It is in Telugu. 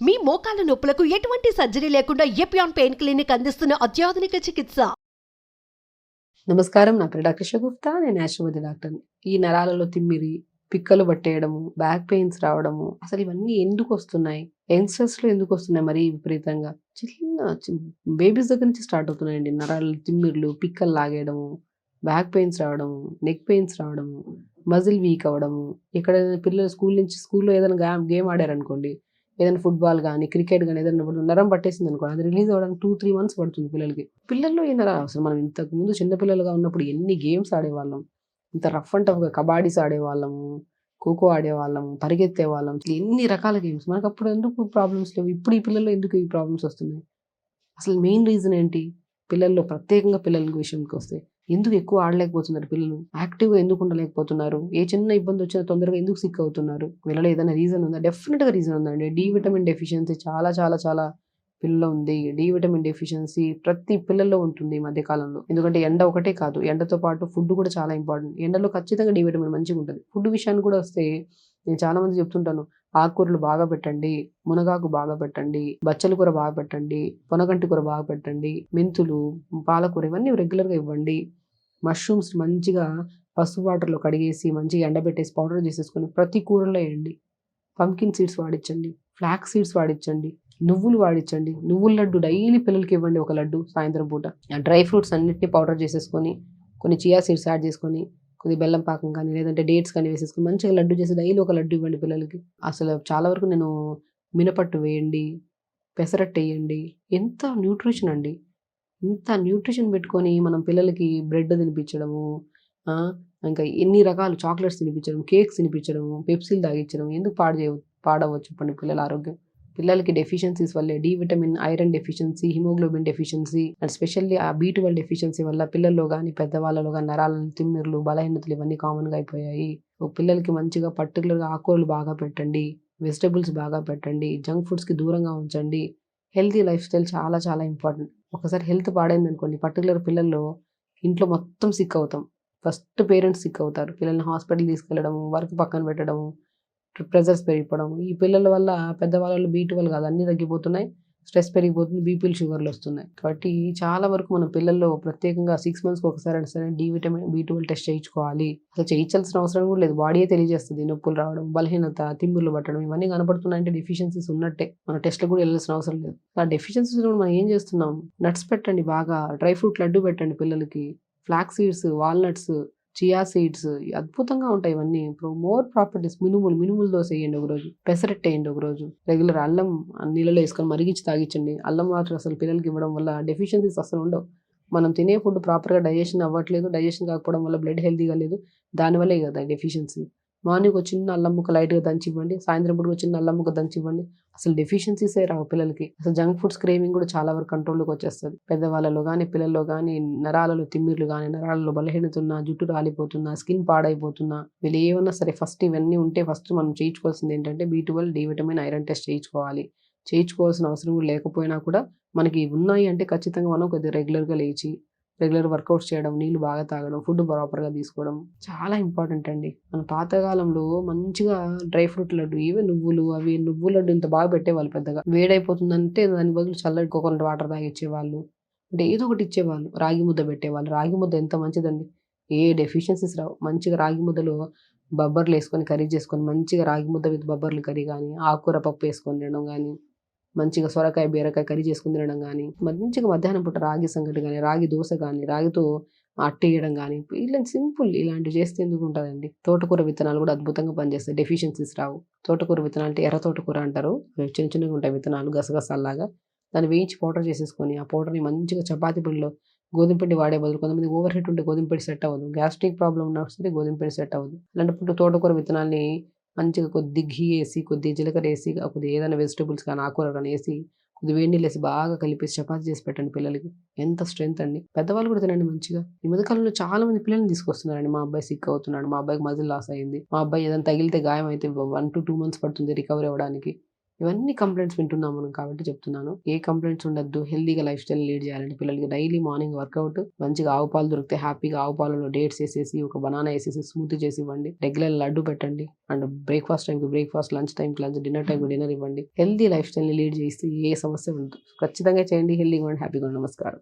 మీ మోకాల నొప్పులకు ఎటువంటి సర్జరీ లేకుండా ఎపియాన్ పెయిన్ క్లినిక్ అందిస్తున్న అత్యాధునిక చికిత్స? నమస్కారం. నా పేరు డాక్టర్ షగుప్తా నేను యాశ్వతి డాక్టర్ని ఈ నరాలలో తిమ్మిరి పిక్కలు పట్టేయడము బ్యాక్ పెయిన్స్ రావడము అసలు ఇవన్నీ ఎందుకు వస్తున్నాయి? యంగ్స్టర్స్లో ఎందుకు వస్తున్నాయి మరీ విపరీతంగా? చిన్న బేబీస్ దగ్గర నుంచి స్టార్ట్ అవుతున్నాయండి. నరాలు తిమ్మిర్లు పిక్కలు లాగేయడము బ్యాక్ పెయిన్స్ రావడము నెక్ పెయిన్స్ రావడము మజిల్ వీక్ అవ్వడము. ఎక్కడైనా పిల్లలు స్కూల్ నుంచి స్కూల్లో ఏదైనా గేమ్ గేమ్ ఆడారనుకోండి ఏదైనా ఫుట్బాల్ కానీ క్రికెట్ కానీ ఏదైనా నరం పట్టేసింది అనుకోండి అది రిలీజ్ అవ్వడానికి టూ త్రీ మంత్స్ పడుతుంది పిల్లలకి. పిల్లల్లో ఈ అసలు మనం ఇంతకు ముందు చిన్నపిల్లలుగా ఉన్నప్పుడు ఎన్ని గేమ్స్ ఆడేవాళ్ళం? ఇంత రఫ్ అండ్ టఫ్గా కబాడీస్ ఆడేవాళ్ళము ఖోఖో ఆడేవాళ్ళము పరిగెత్తే వాళ్ళం ఎన్ని రకాల గేమ్స్ మనకు అప్పుడు ఎందుకు ప్రాబ్లమ్స్ లేవు? ఇప్పుడు ఈ పిల్లల్లో ఎందుకు ఈ ప్రాబ్లమ్స్ వస్తున్నాయి? అసలు మెయిన్ రీజన్ ఏంటి? పిల్లల్లో ప్రత్యేకంగా పిల్లల విషయంకి వస్తే ఎందుకు ఎక్కువ ఆడలేకపోతున్నారు పిల్లలు? యాక్టివ్గా ఎందుకు ఉండలేకపోతున్నారు? ఏ చిన్న ఇబ్బంది వచ్చినా తొందరగా ఎందుకు సిక్ అవుతున్నారు? వీళ్ళలో ఏదైనా రీజన్ ఉందా? డెఫినెట్గా రీజన్ ఉందండి. డి విటమిన్ డెఫిషియన్సీ చాలా చాలా చాలా పిల్లల్లో ఉంది. డి విటమిన్ డెఫిషియన్సీ ప్రతి పిల్లల్లో ఉంటుంది ఈ మధ్య కాలంలో. ఎందుకంటే ఎండ ఒకటే కాదు. ఎండతో పాటు ఫుడ్ కూడా చాలా ఇంపార్టెంట్ ఎండలో ఖచ్చితంగా డి విటమిన్ మంచిగా ఉంటుంది. ఫుడ్ విషయానికి కూడా వస్తే నేను చాలా మంది చెప్తుంటాను ఆకుకూరలు బాగా పెట్టండి మునగాకు బాగా పెట్టండి బచ్చల కూర బాగా పెట్టండి పొనగంటి కూర బాగా పెట్టండి మెంతులు పాలకూర ఇవన్నీ రెగ్యులర్గా ఇవ్వండి. మష్రూమ్స్ మంచిగా పసుపు వాటర్లో కడిగేసి మంచిగా ఎండబెట్టేసి పౌడర్ చేసేసుకొని ప్రతి కూరలో వేయండి. పంకిన్ సీడ్స్ వాడించండి ఫ్లాక్ సీడ్స్ వాడించండి నువ్వులు వాడించండి నువ్వుల లడ్డు డైలీ పిల్లలకి ఇవ్వండి ఒక లడ్డు సాయంత్రం పూట. డ్రై ఫ్రూట్స్ అన్నిటిని పౌడర్ చేసేసుకొని కొన్ని చియా సీడ్స్ యాడ్ చేసుకొని కొద్ది బెల్లం పాకం కానీ లేదంటే డేట్స్ కానీ వేసేసుకొని మంచిగా లడ్డు చేసి డైలీ ఒక లడ్డు ఇవ్వండి పిల్లలకి. అసలు చాలా వరకు నేను మినపట్టు వేయండి పెసరట్టు వేయండి ఎంత న్యూట్రిషన్ అండి. ఇంత న్యూట్రిషన్ పెట్టుకొని మనం పిల్లలకి బ్రెడ్ తినిపించడము ఆ, ఇంకా ఎన్ని రకాల చాక్లెట్స్ తినిపించడం కేక్స్ తినిపించడము పెప్సీలు తాగించడం ఎందుకు పాడు చేయ పాడవచ్చు చెప్పండి పిల్లల ఆరోగ్యం? పిల్లలకి డెఫిషియన్సీస్ వల్లే D vitamin iron deficiency haemoglobin deficiency and specially ఆ బీ ట్వెల్వ్ డెఫిషియన్సీ వల్ల పిల్లల్లో కానీ పెద్దవాళ్ళలో కానీ నరాలు తిమ్మిర్లు బలహీనతలు ఇవన్నీ కామన్గా అయిపోయాయి. పిల్లలకి మంచిగా పర్టికులర్గా ఆకుకూరలు బాగా పెట్టండి వెజిటబుల్స్ బాగా పెట్టండి జంక్ ఫుడ్స్కి దూరంగా ఉంచండి. హెల్తీ లైఫ్ స్టైల్ చాలా చాలా ఇంపార్టెంట్ ఒకసారి హెల్త్ పాడైంది అనుకోండి పర్టికులర్ పిల్లల్లో ఇంట్లో మొత్తం సిక్ అవుతాం. ఫస్ట్ పేరెంట్స్ సిక్ అవుతారు. పిల్లల్ని హాస్పిటల్ తీసుకెళ్ళడం వర్క్ పక్కన పెట్టడం ప్రెజర్స్ పెరిగిపోవడం. ఈ పిల్లల వల్ల పెద్దవాళ్ళు బీటు వల్ల కాదు అన్నీ తగ్గిపోతున్నాయి. స్ట్రెస్ పెరిగిపోతుంది బీపీలు షుగర్లు వస్తున్నాయి. కాబట్టి చాలా వరకు మన పిల్లల్లో ప్రత్యేకంగా సిక్స్ మంత్స్కి ఒకసారి అయినా సరే D vitamin B twelve test చేయించుకోవాలి. అసలు చేయించాల్సిన అవసరం కూడా లేదు. బాడీయే తెలియజేస్తుంది నొప్పులు రావడం బలహీనత తిమ్మిర్లు పట్టడం ఇవన్నీ కనపడుతున్నాయంటే డెఫిషియన్సీస్ ఉన్నట్టే. మన టెస్ట్లు కూడా వెళ్ళాల్సిన అవసరం లేదు. ఆ డెఫిషియన్సీస్ మనం ఏం చేస్తున్నాం? నట్స్ పెట్టండి బాగా. డ్రై ఫ్రూట్ లడ్డు పెట్టండి పిల్లలకి. Flax seeds walnuts chia seeds అద్భుతంగా ఉంటాయి ఇవన్నీ. ఇప్పుడు మోర్ ప్రాపర్టీస్ మినుములు మినుములు దోశ వేయండి ఒకరోజు. పెసరట్టు వేయండి ఒకరోజు. రెగ్యులర్ అల్లం నీళ్ళలో వేసుకొని మరిగించి తాగించండి. అల్లం వాటర్ అసలు పిల్లలకి ఇవ్వడం వల్ల డెఫిషియన్సీస్ అసలు ఉండవు. మనం తినే ఫుడ్ ప్రాపర్గా డైజెషన్ అవ్వట్లేదు. డైజెషన్ కాకపోవడం వల్ల బ్లడ్ హెల్తీగా లేదు. దానివల్లే కదా డెఫిషియన్సీ మార్నింగ్ ఒక చిన్న అల్లం ముక్క లైట్గా దంచి ఇవ్వండి. సాయంత్రం పూట ఒక చిన్న అల్లం ముక్క దంచి ఇవ్వండి. అసలు డెఫిషియన్సీసే రావు పిల్లలకి. అసలు జంక్ ఫుడ్స్ క్రేవింగ్ కూడా చాలా వరకు కంట్రోల్లోకి వచ్చేస్తుంది. పెద్దవాళ్ళలో కానీ పిల్లల్లో కానీ నరాలలో తిమ్మిర్లు కానీ నరాలలో బలహీనత ఉన్నా జుట్టు రాలిపోతున్నా స్కిన్ పాడైపోతున్నా వీళ్ళు ఏమన్నా సరే ఫస్ట్ ఇవన్నీ ఉంటే ఫస్ట్ మనం చేయించుకోవాల్సింది ఏంటంటే B twelve D vitamin iron test చేయించుకోవాలి. చేయించుకోవాల్సిన అవసరం లేకపోయినా కూడా మనకి ఉన్నాయి అంటే ఖచ్చితంగా మనం కొద్దిగా రెగ్యులర్గా లేచి రెగ్యులర్ వర్కౌట్స్ చేయడం నీళ్ళు బాగా తాగడం ఫుడ్ ప్రాపర్గా తీసుకోవడం చాలా ఇంపార్టెంట్ అండి. మన పాతకాలంలో మంచిగా డ్రై ఫ్రూట్ లడ్డు ఇవే నువ్వులు అవి నువ్వుల లడ్డు ఇంత బాగా పెట్టేవాళ్ళు పెద్దగా. వేడైపోతుందంటే దాని బదులు చల్లటి కోకోనట్ వాటర్ తాగిచ్చేవాళ్ళు. అంటే ఏదో ఒకటి ఇచ్చేవాళ్ళు. రాగి ముద్ద పెట్టేవాళ్ళు. రాగి ముద్ద ఎంత మంచిదండి. ఏ డెఫిషియన్సీస్ రావు. మంచిగా రాగి ముద్దలో బొబ్బర్లు వేసుకొని కర్రీ చేసుకొని మంచిగా రాగి ముద్ద విత్ బొబ్బర్లు కర్రీ కానీ ఆకుకూర పప్పు వేసుకొని తినడం కానీ మంచిగా సొరకాయ బీరకాయ కర్రీ చేసుకుని తినడం కానీ మంచిగా మధ్యాహ్నం పూట రాగి సంగటి కానీ రాగి దోశ కానీ రాగితో అట్టేయడం కానీ ఇలాంటి సింపుల్ ఇలాంటివి చేస్తే ఎందుకు ఉంటుందండి? తోటకూర విత్తనాలు కూడా అద్భుతంగా పనిచేస్తాయి. డెఫిషియన్సీస్ రావు. తోటకూర విత్తనాలు అంటే ఎర్ర తోటకూర అంటారు. చిన్న చిన్నగా ఉంటాయి విత్తనాలు గసగసాల్లాగా. దాన్ని వేయించి పౌడర్ చేసేసుకొని ఆ పౌడర్ని మంచిగా చపాతి పిండిలో గోధుమ పిండి వాడే బదులు కొంతమంది ఓవర్ హీట్ ఉంటే గోధుమ పిండి సెట్ అవ్వదు. గ్యాస్ట్రిక్ ప్రాబ్లం ఉన్నా సరే గోధుమ పిండి సెట్ అవ్వదు. అలాంటప్పుడు తోటకూర విత్తనాల్ని మంచిగా కొద్ది ఘీ వేసి కొద్ది జీలకర్ర వేసి కొద్ది ఏదైనా వెజిటబుల్స్ కానీ ఆకుకూర కానీ వేసి కొద్ది వేడి నీళ్ళు వేసి బాగా కలిపేసి చపాతీ చేసి పెట్టండి పిల్లలకి. ఎంత స్ట్రెంత్ అండి. పెద్దవాళ్ళు కూడా తినండి మంచిగా. ఈ మధ్యకాలంలో చాలా మంది పిల్లల్ని తీసుకొస్తున్నారండి. మా అబ్బాయి సిక్ అవుతున్నాడు మా అబ్బాయికి మజిల్ లాస్ అయింది. మా అబ్బాయి ఏదైనా తగిలితే గాయం అయితే వన్ టు టూ మంత్స్ పడుతుంది రికవరీ అవ్వడానికి. ఇవన్నీ కంప్లైంట్స్ వింటున్నాం మనం కాబట్టి చెప్తున్నాను. ఏ కంప్లైంట్స్ ఉండద్దు. హెల్దీగా లైఫ్ స్టైల్ లీడ్ చేయాలంటే పిల్లలకి డైలీ మార్నింగ్ వర్కౌట్ మంచిగా ఆవు పాలు దొరికితే హ్యాపీగా ఆవు పాలలో డేట్స్ వేసేసి ఒక బనానా వేసేసి స్మూత్ చేసి ఇవ్వండి. రెగ్యులర్ లడ్డు పెట్టండి. అండ్ బ్రేక్ఫాస్ట్ టైంకి బ్రేక్ఫాస్ట్ లంచ్ టైంకి లంచ్ డిన్నర్ టైంకి డిన్నర్ ఇవ్వండి. హెల్దీ లైఫ్ స్టైల్ని లీడ్ చేస్తే ఏ సమస్య ఉండదు. ఖచ్చితంగా చేయండి. హెల్దీగా ఉండండి. హ్యాపీగా ఉండండి. నమస్కారం.